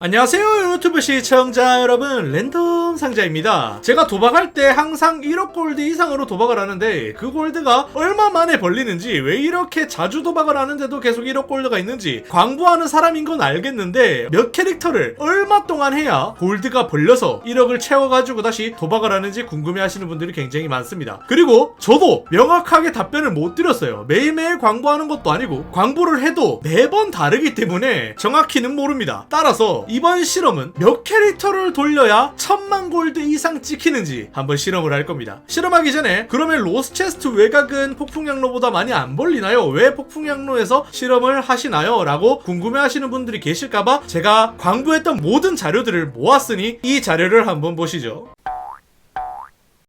안녕하세요 유튜브 시청자 여러분. 랜덤 상자입니다. 제가 도박할 때 항상 1억 골드 이상으로 도박을 하는데 그 골드가 얼마 만에 벌리는지 왜 이렇게 자주 도박을 하는데도 계속 1억 골드가 있는지 광부하는 사람인 건 알겠는데 몇 캐릭터를 얼마 동안 해야 골드가 벌려서 1억을 채워가지고 다시 도박을 하는지 궁금해 하시는 분들이 굉장히 많습니다. 그리고 저도 명확하게 답변을 못 드렸어요. 매일매일 광부하는 것도 아니고 광부를 해도 매번 다르기 때문에 정확히는 모릅니다. 따라서 이번 실험은 몇 캐릭터를 돌려야 천만 골드 이상 찍히는지 한번 실험을 할 겁니다. 실험하기 전에 그러면 로스 체스트 외곽은 폭풍양로보다 많이 안 벌리나요? 왜 폭풍양로에서 실험을 하시나요? 라고 궁금해 하시는 분들이 계실까봐 제가 광부했던 모든 자료들을 모았으니 이 자료를 한번 보시죠.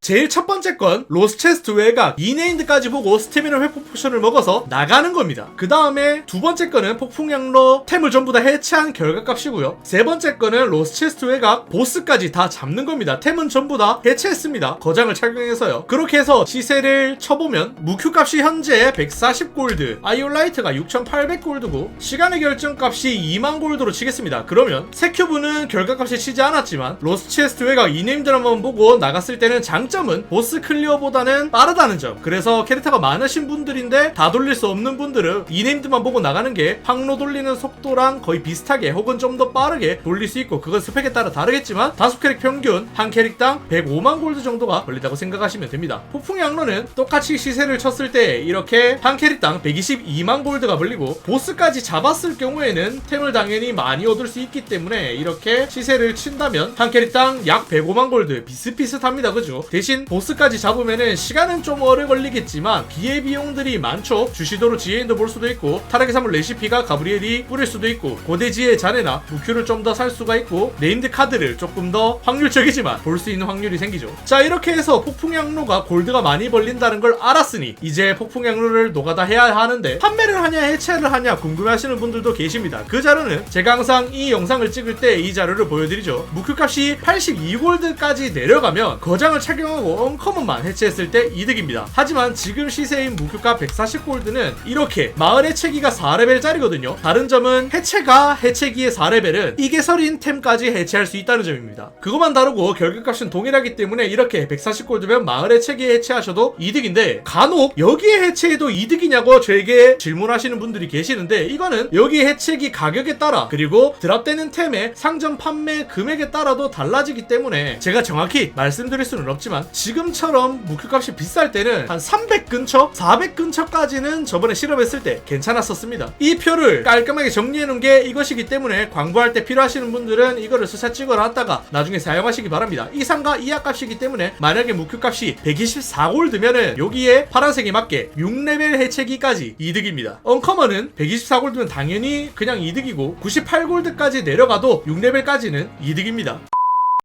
제일 첫 번째 건 로스 체스트 외곽 2네임드까지 보고 스태미너 회복 포션을 먹어서 나가는 겁니다. 그 다음에 두 번째 거는 폭풍양로 템을 전부 다 해체한 결과값이고요. 세 번째 거는 로스 체스트 외곽 보스까지 다 잡는 겁니다. 템은 전부 다 해체했습니다. 거장을 착용해서요. 그렇게 해서 시세를 쳐보면 무큐 값이 현재 140골드, 아이올라이트가 6800골드고 시간의 결정값이 2만 골드로 치겠습니다. 그러면 세 큐브는 결과값이 치지 않았지만 로스 체스트 외곽 2네임드 한번 보고 나갔을 때는 장 점은 보스 클리어보다는 빠르다는 점. 그래서 캐릭터가 많으신 분들인데 다 돌릴 수 없는 분들은 이네임드만 보고 나가는 게 항로 돌리는 속도랑 거의 비슷하게 혹은 좀 더 빠르게 돌릴 수 있고 그건 스펙에 따라 다르겠지만 다섯 캐릭 평균 한 캐릭당 105만 골드 정도가 걸린다고 생각하시면 됩니다. 폭풍 양로는 똑같이 시세를 쳤을 때 이렇게 한 캐릭당 122만 골드가 걸리고 보스까지 잡았을 경우에는 템을 당연히 많이 얻을 수 있기 때문에 이렇게 시세를 친다면 한 캐릭당 약 105만 골드 비슷비슷합니다. 그죠? 대신 보스까지 잡으면은 시간은 좀 오래 걸리겠지만 기회 비용들이 많죠. 주시도로 지혜인도 볼 수도 있고 타락의 산물 레시피가 가브리엘이 뿌릴 수도 있고 고대지의 자네나 부큐를 좀 더 살 수가 있고 네임드 카드를 조금 더 확률적이지만 볼 수 있는 확률이 생기죠. 자 이렇게 해서 폭풍 양로가 골드가 많이 벌린다는 걸 알았으니 이제 폭풍 양로를 노가다 해야 하는데 판매를 하냐 해체를 하냐 궁금해하시는 분들도 계십니다. 그 자료는 제가 항상 이 영상을 찍을 때 이 자료를 보여드리죠. 무큐 값이 82골드까지 내려가면 거장을 착용 하고 언커먼만 해체했을 때 이득입니다. 하지만 지금 시세인 무큐값 140골드는 이렇게 마을 해체기가 4레벨짜리거든요. 다른 점은 해체가 해체기의 4레벨은 이게 서린 템까지 해체할 수 있다는 점입니다. 그것만 다르고 결격값은 동일하기 때문에 이렇게 140골드면 마을 해체기에 해체하셔도 이득인데 간혹 여기에 해체해도 이득이냐고 저에게 질문하시는 분들이 계시는데 이거는 여기 해체기 가격에 따라 그리고 드랍되는 템의 상점 판매 금액에 따라도 달라지기 때문에 제가 정확히 말씀드릴 수는 없지만 지금처럼 무큐값이 비쌀 때는 한 300 근처, 400 근처까지는 저번에 실험했을 때 괜찮았었습니다. 이 표를 깔끔하게 정리해 놓은 게 이것이기 때문에 광고할 때 필요하시는 분들은 이거를 수사 찍어 놨다가 나중에 사용하시기 바랍니다. 이 상가 이하 값이기 때문에 만약에 무큐값이 124골드면은 여기에 파란색에 맞게 6레벨 해체기까지 이득입니다. 언커먼은 124골드면 당연히 그냥 이득이고 98골드까지 내려가도 6레벨까지는 이득입니다.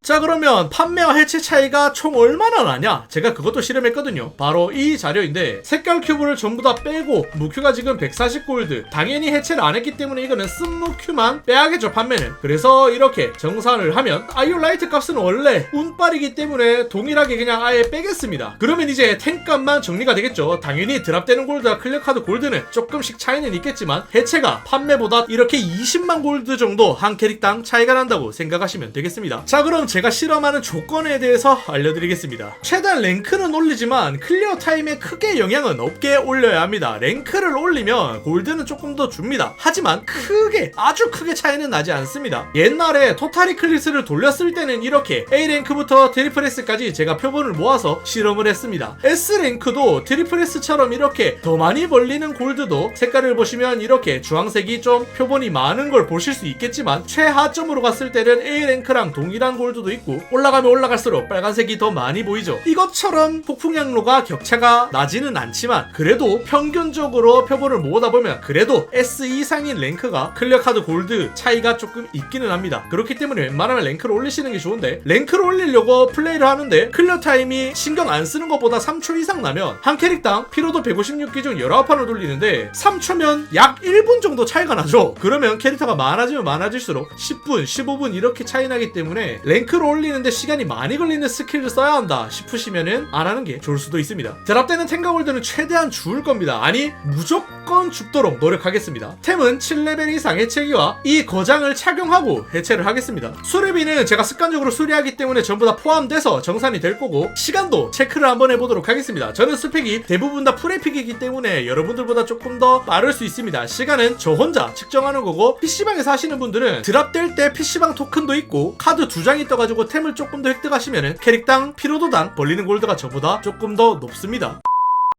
자 그러면 판매와 해체 차이가 총 얼마나 나냐? 제가 그것도 실험했거든요. 바로 이 자료인데 색깔 큐브를 전부 다 빼고 무큐가 지금 140골드. 당연히 해체를 안 했기 때문에 이거는 쓴 무큐만 빼야겠죠 판매는. 그래서 이렇게 정산을 하면 아이올라이트 값은 원래 운빨이기 때문에 동일하게 그냥 아예 빼겠습니다. 그러면 이제 탱값만 정리가 되겠죠. 당연히 드랍되는 골드와 클리어카드 골드는 조금씩 차이는 있겠지만 해체가 판매보다 이렇게 20만 골드 정도 한 캐릭당 차이가 난다고 생각하시면 되겠습니다. 자 그럼 제가 실험하는 조건에 대해서 알려드리겠습니다. 최대한 랭크는 올리지만 클리어 타임에 크게 영향은 없게 올려야 합니다. 랭크를 올리면 골드는 조금 더 줍니다. 하지만 크게 아주 크게 차이는 나지 않습니다. 옛날에 토탈 이클립스를 돌렸을 때는 이렇게 A랭크부터 트리플 S까지 제가 표본을 모아서 실험을 했습니다. S랭크도 트리플 S처럼 이렇게 더 많이 벌리는 골드도 색깔을 보시면 이렇게 주황색이 좀 표본이 많은 걸 보실 수 있겠지만 최하점으로 갔을 때는 A랭크랑 동일한 골드 도 있고 올라가면 올라갈수록 빨간색이 더 많이 보이죠. 이것처럼 폭풍 양로가 격차가 나지는 않지만 그래도 평균적으로 표본을 모으다 보면 그래도 S 이상인 랭크가 클리어 카드 골드 차이가 조금 있기는 합니다. 그렇기 때문에 웬만하면 랭크를 올리시는 게 좋은데 랭크를 올리려고 플레이를 하는데 클리어 타임이 신경 안 쓰는 것보다 3초 이상 나면 한 캐릭당 피로도 156기 중 19판을 돌리는데 3초면 약 1분 정도 차이가 나죠. 그러면 캐릭터가 많아지면 많아질수록 10분, 15분 이렇게 차이 나기 때문에 랭크 랭크를 올리는데 시간이 많이 걸리는 스킬을 써야 한다 싶으시면은 안 하는 게 좋을 수도 있습니다. 드랍되는 탱가 골드는 최대한 죽을 겁니다. 아니 무조건 죽도록 노력하겠습니다. 템은 7레벨 이상 해체기와 이 거장을 착용하고 해체를 하겠습니다. 수리비는 제가 습관적으로 수리하기 때문에 전부 다 포함돼서 정산이 될 거고 시간도 체크를 한번 해보도록 하겠습니다. 저는 스펙이 대부분 다 프레픽이기 때문에 여러분들보다 조금 더 빠를 수 있습니다. 시간은 저 혼자 측정하는 거고 PC방에서 하시는 분들은 드랍될 때 PC방 토큰도 있고 카드 두 장이 떠가지고 템을 조금 더 획득하시면은 캐릭당 피로도당 벌리는 골드가 저보다 조금 더 높습니다.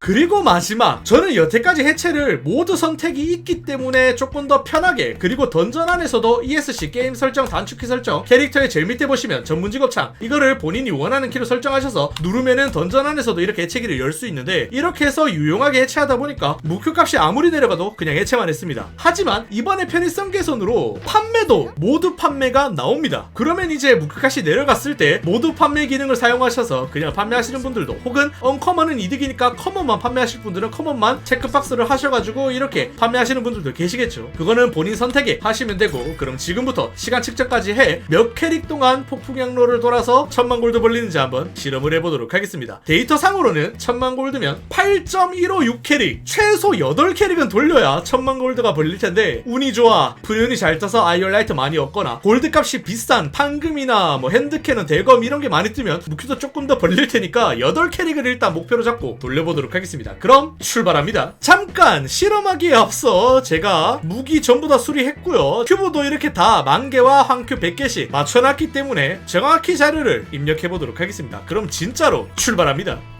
그리고 마지막 저는 여태까지 해체를 모두 선택이 있기 때문에 조금 더 편하게 그리고 던전 안에서도 ESC 게임 설정 단축키 설정 캐릭터의 제일 밑에 보시면 전문 직업창 이거를 본인이 원하는 키로 설정하셔서 누르면은 던전 안에서도 이렇게 해체기를 열 수 있는데 이렇게 해서 유용하게 해체하다 보니까 목표 값이 아무리 내려가도 그냥 해체만 했습니다. 하지만 이번에 편의성 개선으로 판매도 모두 판매가 나옵니다. 그러면 이제 목표 값이 내려갔을 때 모두 판매 기능을 사용하셔서 그냥 판매하시는 분들도 혹은 언커먼은 이득이니까 커먼만 판매하실 분들은 커먼만 체크박스를 하셔가지고 이렇게 판매하시는 분들도 계시겠죠. 그거는 본인 선택에 하시면 되고 그럼 지금부터 시간 측정까지 해 몇 캐릭 동안 폭풍 양로를 돌아서 천만 골드 벌리는지 한번 실험을 해보도록 하겠습니다. 데이터 상으로는 천만 골드면 8.156 캐릭 최소 8캐릭은 돌려야 천만 골드가 벌릴 텐데 운이 좋아 불운이 잘 떠서 아이올라이트 많이 얻거나 골드 값이 비싼 판금이나 뭐 핸드캐논 대검 이런 게 많이 뜨면 무기도 조금 더 벌릴 테니까 8캐릭을 일단 목표로 잡고 돌려보도록 하겠습니다. 그럼 출발합니다. 잠깐 실험하기에 앞서 제가 무기 전부 다 수리했고요. 큐브도 이렇게 다 만개와 황큐 100개씩 맞춰놨기 때문에 정확히 자료를 입력해보도록 하겠습니다. 그럼 진짜로 출발합니다.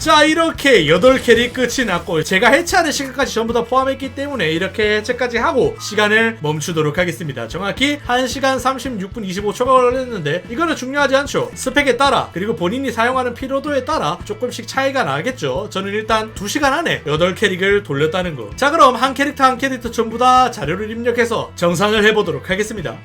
자 이렇게 8캐릭 끝이 났고 제가 해체하는 시간까지 전부 다 포함했기 때문에 이렇게 해체까지 하고 시간을 멈추도록 하겠습니다. 정확히 1시간 36분 25초가 걸렸는데 이거는 중요하지 않죠. 스펙에 따라 그리고 본인이 사용하는 피로도에 따라 조금씩 차이가 나겠죠. 저는 일단 2시간 안에 8캐릭을 돌렸다는 거자 그럼 한 캐릭터 한 캐릭터 전부 다 자료를 입력해서 정산을 해보도록 하겠습니다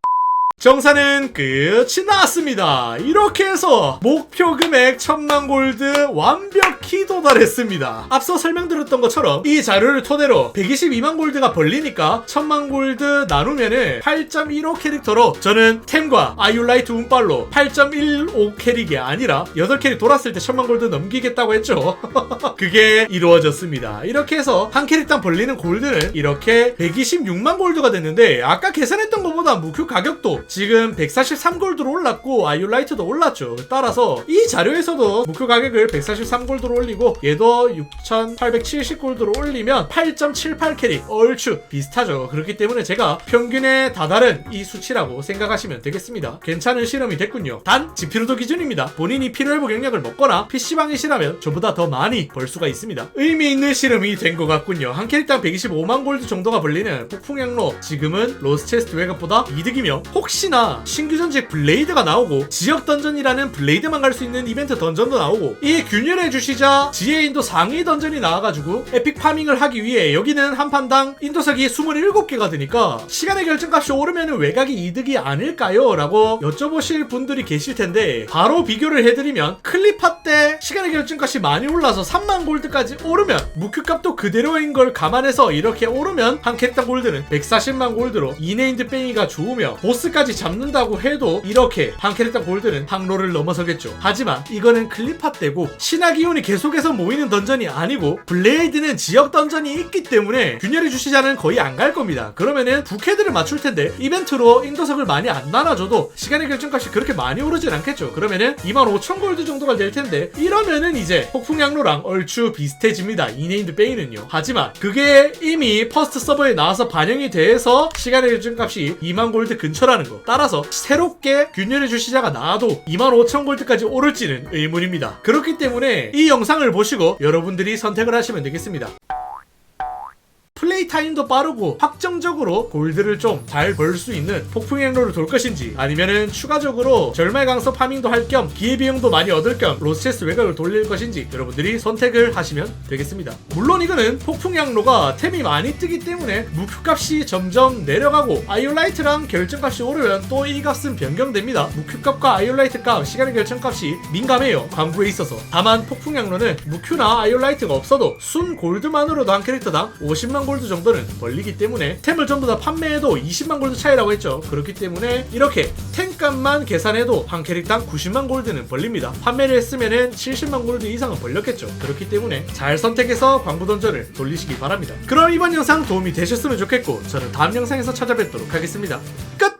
정산은 끝이 났습니다. 이렇게 해서 목표 금액 천만 골드 완벽히 도달했습니다. 앞서 설명드렸던 것처럼 이 자료를 토대로 122만 골드가 벌리니까 천만 골드 나누면은 8.15 캐릭터로 저는 템과 아이올라이트 운빨로 8.15 캐릭이 아니라 8캐릭 돌았을 때 천만 골드 넘기겠다고 했죠. 그게 이루어졌습니다. 이렇게 해서 한 캐릭당 벌리는 골드는 이렇게 126만 골드가 됐는데 아까 계산했던 것보다 무큐 가격도 지금 143골드로 올랐고 아이올라이트도 올랐죠. 따라서 이 자료에서도 목표 가격을 143골드로 올리고 얘도 6,870골드로 올리면 8.78 캐릭 얼추 비슷하죠. 그렇기 때문에 제가 평균에 다다른 이 수치라고 생각하시면 되겠습니다. 괜찮은 실험이 됐군요. 단 지피로도 기준입니다. 본인이 필요회복 영역을 먹거나 PC방이시라면 저보다 더 많이 벌 수가 있습니다. 의미 있는 실험이 된 것 같군요. 한 캐릭당 125만 골드 정도가 벌리는 폭풍양로 지금은 로스체스트 외곽보다 이득이며 혹시 나 신규 전직 블레이드가 나오고 지역 던전이라는 블레이드만 갈 수 있는 이벤트 던전도 나오고 이 균열의 주시자 지혜인도 상위 던전이 나와가지고 에픽 파밍을 하기 위해 여기는 한 판당 인도석이 27개가 되니까 시간의 결정값이 오르면 외곽이 이득이 아닐까요? 라고 여쭤보실 분들이 계실 텐데 바로 비교를 해드리면 클리파 때 시간의 결정값이 많이 올라서 3만 골드까지 오르면 무큐값도 그대로인 걸 감안해서 이렇게 오르면 한 캐릭터 골드는 140만 골드로 이네인드 뺑이가 좋으며 보스까지 잡는다고 해도 이렇게 한 캐릭터 골드는 항로를 넘어서겠죠. 하지만 이거는 클리파 때고 신화 기운이 계속해서 모이는 던전이 아니고 블레이드는 지역 던전이 있기 때문에 균열의 주시자는 거의 안 갈 겁니다. 그러면은 부캐들을 맞출 텐데 이벤트로 인도석을 많이 안 나눠줘도 시간의 결정값이 그렇게 많이 오르진 않겠죠. 그러면은 25,000 골드 정도가 될 텐데 이러면은 이제 폭풍 양로랑 얼추 비슷해집니다. 이네임드 베이는요. 하지만 그게 이미 퍼스트 서버에 나와서 반영이 돼서 시간의 결정값이 2만 골드 근처라는 거. 따라서 새롭게 균열의 주시자가 나와도 25,000 골드까지 오를지는 의문입니다. 그렇기 때문에 이 영상을 보시고 여러분들이 선택을 하시면 되겠습니다. 타임도 빠르고 확정적으로 골드를 좀 잘 벌 수 있는 폭풍 행로를 돌 것인지 아니면은 추가적으로 절말 강서 파밍도 할 겸 기회비용도 많이 얻을 겸 로스체스 외곽을 돌릴 것인지 여러분들이 선택을 하시면 되겠습니다. 물론 이거는 폭풍 양로가 템이 많이 뜨기 때문에 무큐값이 점점 내려가고 아이올라이트랑 결정값이 오르면 또 이 값은 변경됩니다. 무큐값과 아이올라이트 값, 시간의 결정값이 민감해요. 광부에 있어서. 다만 폭풍 양로는 무큐나 아이올라이트가 없어도 순 골드만으로도 한 캐릭터당 50만 골드 골드 정도는 벌리기 때문에 템을 전부 다 판매해도 20만 골드 차이라고 했죠. 그렇기 때문에 이렇게 템값만 계산해도 한 캐릭당 90만 골드는 벌립니다. 판매를 했으면은 70만 골드 이상은 벌렸겠죠. 그렇기 때문에 잘 선택해서 광부 던전을 돌리시기 바랍니다. 그럼 이번 영상 도움이 되셨으면 좋겠고 저는 다음 영상에서 찾아뵙도록 하겠습니다. 끝!